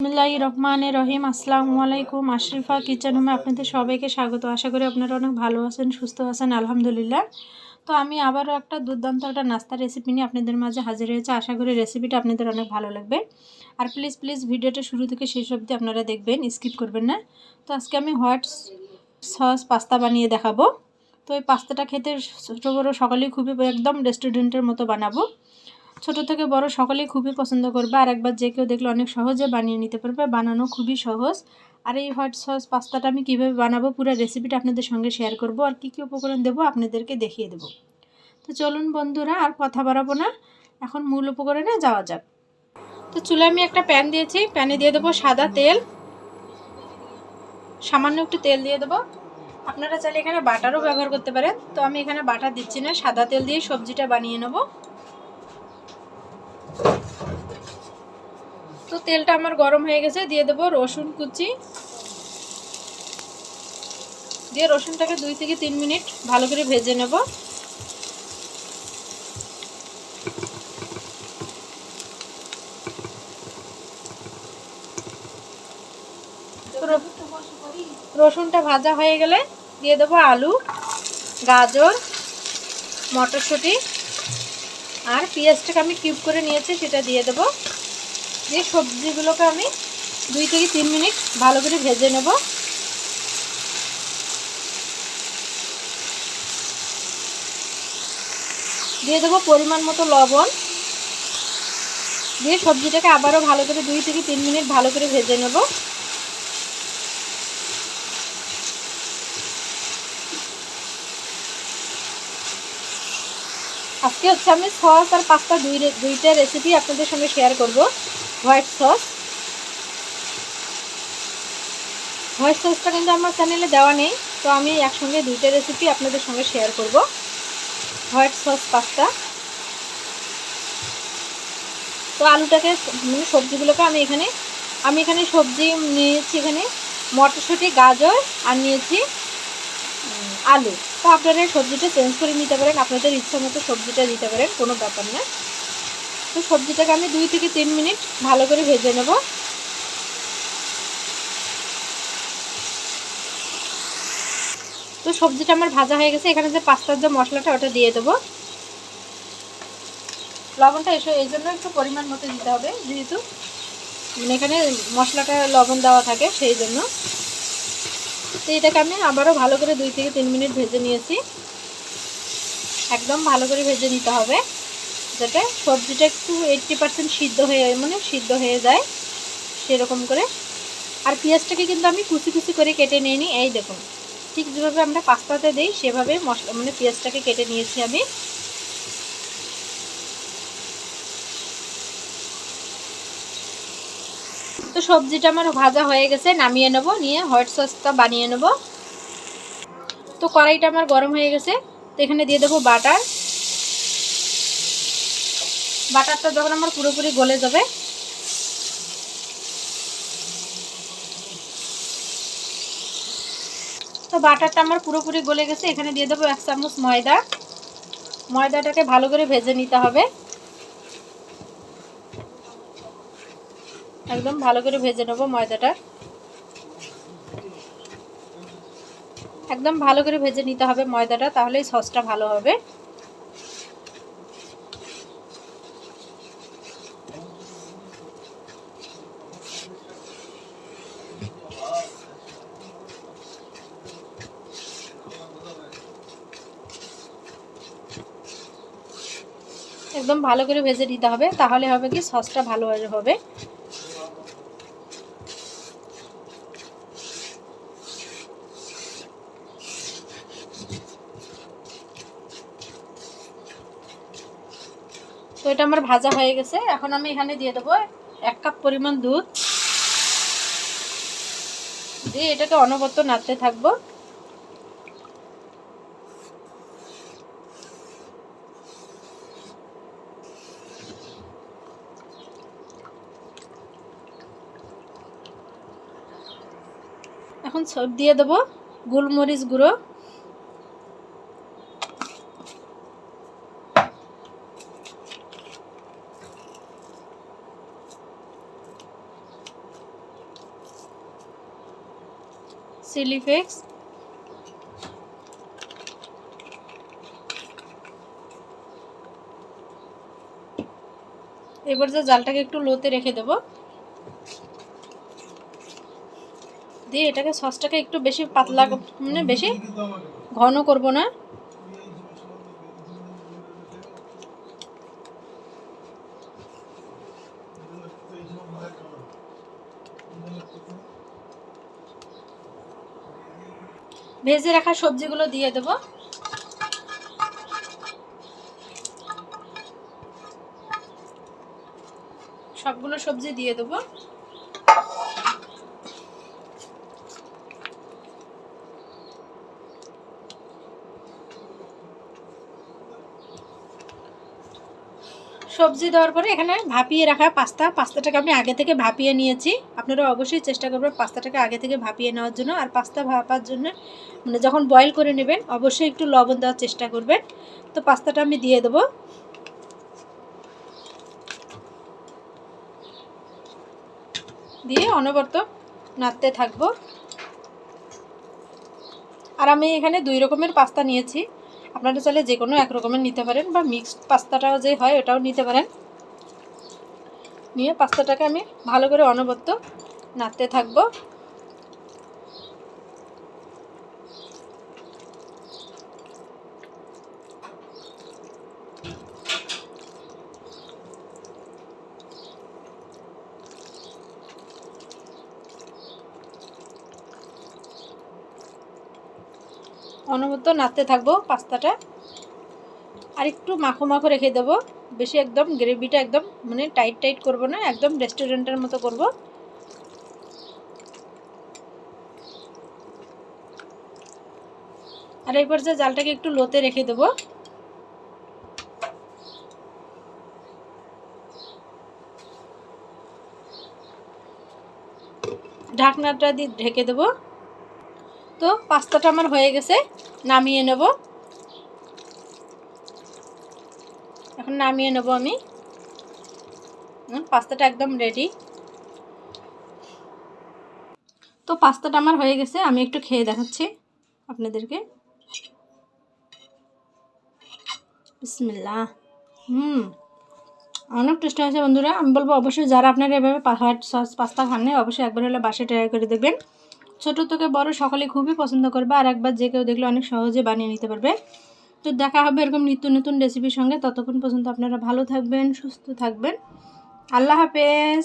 বিসমিল্লাহি রহমান রহিম আসসালামু আলাইকুম, আশরিফা কিচেন হোমে আপনাদের সবাইকে স্বাগত। আশা করি আপনারা অনেক ভালো আছেন, সুস্থ আছেন, আলহামদুলিল্লাহ। তো আমি আবারও একটা দুর্দান্ত একটা নাস্তা রেসিপি নিয়ে আপনাদের মাঝে হাজির হয়েছে। আশা করি রেসিপিটা আপনাদের অনেক ভালো লাগবে। আর প্লিজ প্লিজ ভিডিওটা শুরু থেকে শেষ অবধি আপনারা দেখবেন স্কিপ করবেন না। তো আজকে আমি হোয়াইট সস পাস্তা বানিয়ে দেখাবো। তো এই পাস্তাটা খেতে ছোটো বড়ো সকলেই খুবই একদম রেস্টুরেন্টের মতো বানাবো। ছোট থেকে বড় সকলেই খুবই পছন্দ করবে। আর একবার যে কেউ দেখলে অনেক সহজে বানিয়ে নিতে পারবে। বানানো খুবই সহজ। আর এই হোয়াইট সস পাস্তাটা আমি কীভাবে বানাবো, পুরো রেসিপিটা আপনাদের সঙ্গে শেয়ার করব। আর কী কী উপকরণ দেবো, আপনাদেরকে দেখিয়ে দেবো। তো চলুন বন্ধুরা, আর কথা বাড়াবো না। এখন মূল উপকরণে যাওয়া যাক। তো চুলে আমি একটা প্যান দিয়েছি। প্যানে দিয়ে দেবো সাদা তেল। সামান্য একটু তেল দিয়ে দেবো। আপনারা চাইলে এখানে বাটারও ব্যবহার করতে পারেন। তো আমি এখানে বাটার দিচ্ছি না। সাদা তেল দিয়ে সবজিটা বানিয়ে নেব। তো তেলটা আমার গরম হয়ে গেছে, দিয়ে দেবো রসুন কুচি। দিয়ে রসুনটাকে দুই থেকে তিন মিনিট ভালো করে ভেজে নেব। রসুনটা ভাজা হয়ে গেলে দিয়ে দেবো আলু, গাজর, মটরশুঁটি। আর পেঁয়াজটাকে আমি কিউব করে নিয়েছি, সেটা দিয়ে দেবো। দিয়ে সবজিগুলোকে আমি দুই থেকে তিন মিনিট ভালো করে ভেজে নেব। দিয়ে দেবো পরিমাণ মতো লবণ। দিয়ে সবজিটাকে আবারও ভালো করে দুই থেকে তিন মিনিট ভালো করে ভেজে নেব। আজকে হচ্ছে আমি সস আর পাস্তা দুই দুইটা রেসিপি আপনাদের সঙ্গে শেয়ার করব। White sauce. হোয়াইট সসটা কিন্তু আমার চ্যানেলে দেওয়া নেই, তো আমি একসঙ্গে দুইটা রেসিপি আপনাদের সঙ্গে শেয়ার করব। White sauce pasta. তো আলুটাকে মানে সবজিগুলোকে আমি এখানে আমি এখানে সবজি নিয়েছি এখানে মটরশুঁটি, গাজর আর নিয়েছি আলু। তো আপনারা সবজিটা চেঞ্জ করে নিতে পারেন, আপনাদের ইচ্ছা মতো সবজিটা দিতে পারেন, কোনো ব্যাপার না। তো সবজিটাকে আমি দুই থেকে তিন মিনিট ভালো করে ভেজে নেব। তো সবজিটা আমার ভাজা হয়ে গেছে, এখানে যে পাস্তার যে মশলাটা ওটা দিয়ে দেবো। লবণটা এসে এই জন্য একটু পরিমাণ মতো দিতে হবে, যেহেতু মানে এখানে মশলাটা লবণ দেওয়া থাকে সেই জন্য। তো এটাকে আমি আবারও ভালো করে দুই থেকে তিন মিনিট ভেজে নিয়েছি। একদম ভালো করে ভেজে নিতে হবে। যাতে সবজিটা একটু এইট্টি পারসেন্ট সিদ্ধ হয়ে মানে সিদ্ধ হয়ে যায় সেরকম করে। আর পেঁয়াজটাকে কিন্তু আমি কুচি কুচি করে কেটে নিয়ে নিই। এই দেখুন, ঠিক যেভাবে আমরা পাস্তাতে দিই, সেভাবে মশলা মানে পেঁয়াজটাকে কেটে নিয়েছি আমি। তো সবজিটা আমার ভাজা হয়ে গেছে, নামিয়ে নেব, নিয়ে হোয়াইট সসটা বানিয়ে নেব। তো কড়াইটা আমার গরম হয়ে গেছে। তো এখানে দিয়ে দেবো বাটার বাটারটা যখন আমার পুরোপুরি গলে যাবে, তো বাটারটা আমার পুরোপুরি গলে গেছে। এখানে দিয়ে দেবো এক চামচ ময়দা। ময়দাটাকে ভালো করে ভেজে নিতে হবে। একদম ভালো করে ভেজে নেব ময়দাটা। একদম ভালো করে ভেজে নিতে হবে ময়দাটা, তাহলেই সসটা ভালো হবে। একদম ভালো করে ভেজে নিতে হবে, তাহলে হবে কি সসটা ভালো হবে। তো এটা আমার ভাজা হয়ে গেছে, এখন আমি এখানে দিয়ে দেবো এক কাপ পরিমাণ দুধ। দিয়ে এটাকে অনবরত নাড়তে থাকব। এখন সব দিয়ে দেবো গোলমরিচ গুঁড়ো। Chilli flakes. এবার যে জালটাকে একটু লোতে রেখে দেবো। দিয়ে এটাকে সসটাকে একটু বেশি পাতলা মানে বেশি ঘন করব না। ভেজে রাখা সবজিগুলো দিয়ে দেব। সবগুলো সবজি দিয়ে দেবো। সবজি দেওয়ার পরে এখানে ভাপিয়ে রাখা পাস্তা। পাস্তাটাকে আমি আগে থেকে ভাপিয়ে নিয়েছি। আপনারা অবশ্যই চেষ্টা করবেন পাস্তাটাকে আগে থেকে ভাপিয়ে নেওয়ার জন্য। আর পাস্তা ভাপার জন্য মানে যখন বয়েল করে নেবেন, অবশ্যই একটু লবণ দেওয়ার চেষ্টা করবেন। তো পাস্তাটা আমি দিয়ে দেবো। দিয়ে অনবরত নাড়তে থাকব। আর আমি এখানে দুই রকমের পাস্তা নিয়েছি। আপনারা চাইলে যে কোনো এক রকমের নিতে পারেন বা মিক্সড পাস্তাটাও যে হয় ওটাও নিতে পারেন। নিয়ে পাস্তাটাকে আমি ভালো করে অনবদ্য নাড়তে থাকব। অনবরত নাড়তে থাকব পাস্তাটা। আর একটু মাখো মাখো রেখে দেবো। বেশি একদম গ্রেভিটা একদম মানে টাইট টাইট করব না, একদম রেস্টুরেন্টের মতো করব। আর এরপর যে জালটাকে একটু লোতে রেখে দেবো। ঢাকনাটা দিয়ে ঢেকে দেবো। তো পাস্তাটা আমার হয়ে গেছে, নামিয়ে নেব। এখন নামিয়ে নেব আমি। পাস্তাটা একদম রেডি তো পাস্তাটা আমার হয়ে গেছে, আমি একটু খেয়ে দেখাচ্ছি আপনাদেরকে। বিসমিল্লা হুম, অনেক টেস্টি হয়েছে বন্ধুরা। আমি বলব অবশ্যই যারা আপনারা এভাবে হোয়াইট সস পাস্তা খান অবশ্যই একবার হলে বাসে ট্রাই করে দেখবেন। ছোটো থেকে বড় সকলে খুবই পছন্দ করবে, আর একবার যে কেউ দেখলে অনেক সহজে বানিয়ে নিতে পারবে। তো দেখা হবে এরকম নিত্য নতুন রেসিপির সঙ্গে। ততক্ষণ পর্যন্ত আপনারা ভালো থাকবেন, সুস্থ থাকবেন। আল্লাহ হাফেজ।